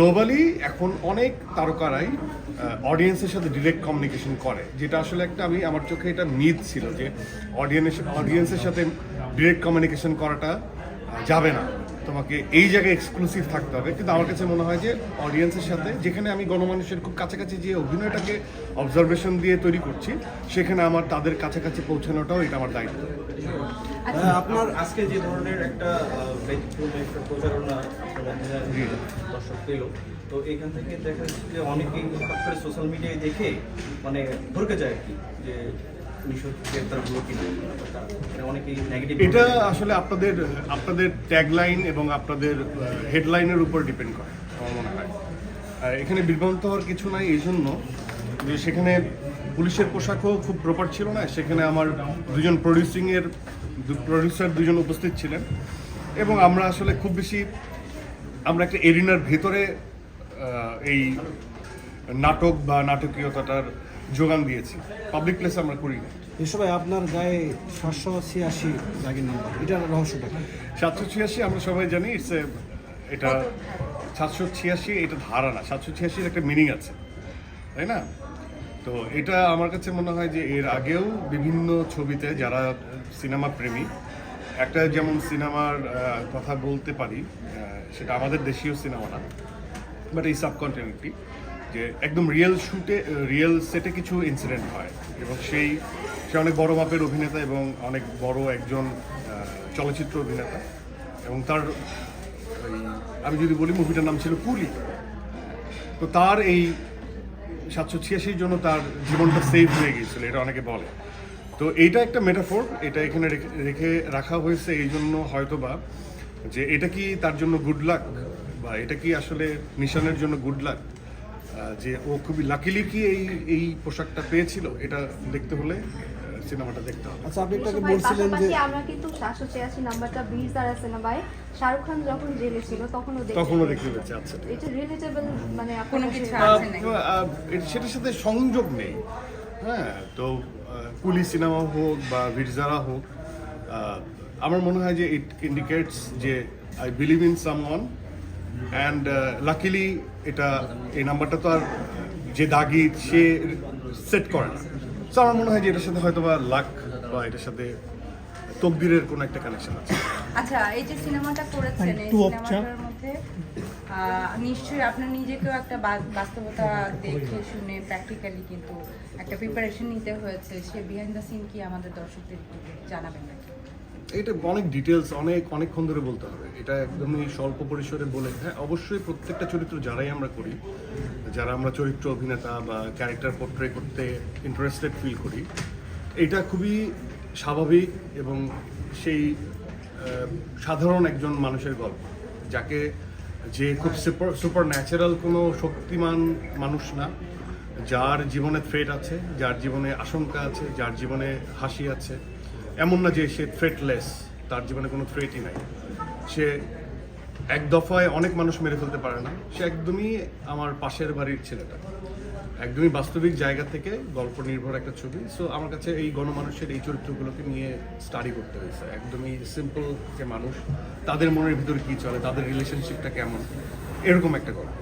Globally এখন অনেক তারকারাই অডিয়েন্সের সাথে ডিরেক্ট কমিউনিকেশন করে। যেটা আসলে একটা আমি, আমার চোখে এটা মিথ ছিল যে অডিয়েন্স অডিয়েন্সের সাথে ডিরেক্ট কমিউনিকেশন করাটা যাবে না। তোমাকে এই জায়গায় এক্সক্লুসিভ থাকতে হবে। কিন্তু আমার কাছে মনে হয় যে অডিয়েন্সের সাথে যেখানে আমি গণমানুষের খুব কাছাকাছি যে অভিনয়টাকে অবজারভেশন দিয়ে তৈরি করছি সেখানে আমার তাদের কাছাকাছি পৌঁছানোটাও এটা আমার দায়িত্ব। আহ, আপনার আজকে যে ধরনের একটা প্রচারণা। দর্শক পেল। তো এখান থেকে দেখা যাচ্ছে অনেকেই সোশ্যাল মিডিয়ায় দেখে মানে ভরকে যায় আর কি যে এটা আসলে আপনাদের আপনাদের ট্যাগলাইন এবং আপনাদের হেডলাইনের উপর ডিপেন্ড করে আমার মনে হয়। আর এখানে বিভ্রান্ত হওয়ার কিছু নাই এই জন্য যে সেখানে পুলিশের পোশাকও খুব প্রপার ছিল না সেখানে আমার দুজন প্রডিউসিংয়ের প্রডিউসার দুজন উপস্থিত ছিলেন। এবং আমরা আসলে খুব বেশি আমরা একটা এরিনার ভেতরে এই নাটক বা নাটকীয়তাটার যোগান দিয়েছি। পাবলিক প্লেসে আমরা করি না। এই সময় আপনার গায়ে সাতশো ছিয়াশি দাগের নাম্বার এটার রহস্যটা? সাতশো ছিয়াশি আমরা সবাই জানি ইটস এটা সাতশো ছিয়াশি এটা ধারা না সাতশো ছিয়াশির একটা মিনিং আছে তাই না? তো এটা আমার কাছে মনে হয় যে এর আগেও বিভিন্ন ছবিতে যারা সিনেমা প্রেমী একটা যেমন সিনেমার কথা বলতে পারি সেটা আমাদের দেশীয় সিনেমা না বাট এই সাবকন্টিনেন্টটি যে একদম রিয়েল শুটে রিয়েল সেটে কিছু ইনসিডেন্ট হয়। এবং সেই, সে অনেক বড় মাপের অভিনেতা এবং অনেক বড় একজন চলচ্চিত্র অভিনেতা। এবং তার আমি যদি বলি মুভিটার নাম ছিল কুলি তো তার এই সাতশো ছিয়াশির জন্য তার জীবনটা সেভ হয়ে গিয়েছিল, এটা অনেকে বলে। তো এইটা একটা মেটাফোর এটা এখানে রেখে- রেখে হয়েছে এই জন্য হয়তো বা যে এটা কি তার জন্য গুড লাক বা এটা কি আসলে নিশানের জন্য গুড লাক যে ও খুবই লাকিলি কি এই এই পোশাকটা পেয়েছিল এটা দেখতে হলে সিনেমাটা দেখতে হবে আচ্ছা আপনি একটু বলছিলেন যে আমরা কিন্তু সাতশো ছিয়াশি নাম্বারটা বীর দ্বারা সিনেমায় শাহরুখ খান যখন জেলে ছিল তখনও দেখতে তখনও পেয়েছি। দেখতে পেয়েছি, আচ্ছা, এটা রিলেটেবল মানে কোনো কিছু আছে নাকি? সেটার সাথে সংযোগ নেই হ্যাঁ তো কুলি সিনেমা হোক বা ভিরজারা হোক আমার মনে হয় যে ইট ইন্ডিকেটস যে I believe in someone and luckily এটা এই নাম্বারটা তো আর যে দাগি সে সেট করে না। তো আমার মনে হয় যে এটার সাথে হয়তো বা লাক বা এটার সাথে তকদিরের কোনো একটা কানেকশন আছে। আচ্ছা এই যে সিনেমাটা করেছেন এই সিনেমাটার মধ্যে আহ, নিশ্চয়ই আপনার নিজেকেও একটা বাস্তবতা দেখে শুনে প্র্যাকটিক্যালি কিন্তু একটা প্রিপারেশন নিতে হয়েছে। সে বিহাইন্ড দ্য সিন কি আমাদের দর্শকদের জানাবেন নাকি? এটা অনেক ডিটেলস অনেক, অনেকক্ষণ ধরে বলতে হবে। এটা একদমই স্বল্প পরিসরে বলে হ্যাঁ অবশ্যই প্রত্যেকটা চরিত্র যারাই আমরা করি, যারা আমরা চরিত্র অভিনেতা বা ক্যারেক্টার পোর্ট্রে করতে ইন্টারেস্টেড ফিল করি, এটা খুবই স্বাভাবিক এবং সেই সাধারণ একজন মানুষের গল্প, যাকে যে খুব সুপার সুপার ন্যাচারাল কোনো শক্তিমান মানুষ না, যার জীবনে থ্রেট আছে, যার জীবনে আশঙ্কা আছে, যার জীবনে হাসি আছে এমন না যে সে থ্রেটলেস তার জীবনে কোনো থ্রেটই নাই। সে এক দফায় অনেক মানুষ মেরে ফেলতে পারে না। সে একদমই আমার পাশের বাড়ির ছেলেটা। একদমই বাস্তবিক জায়গা থেকে গল্প নির্ভর একটা ছবি। সো আমার কাছে এই গণমানুষের এই চরিত্রগুলোকে নিয়ে স্টাডি করতে হয়েছে। একদমই সিম্পল যে মানুষ, তাদের মনের ভিতরে কী চলে, তাদের রিলেশনশিপটা কেমন, এরকম একটা গল্প।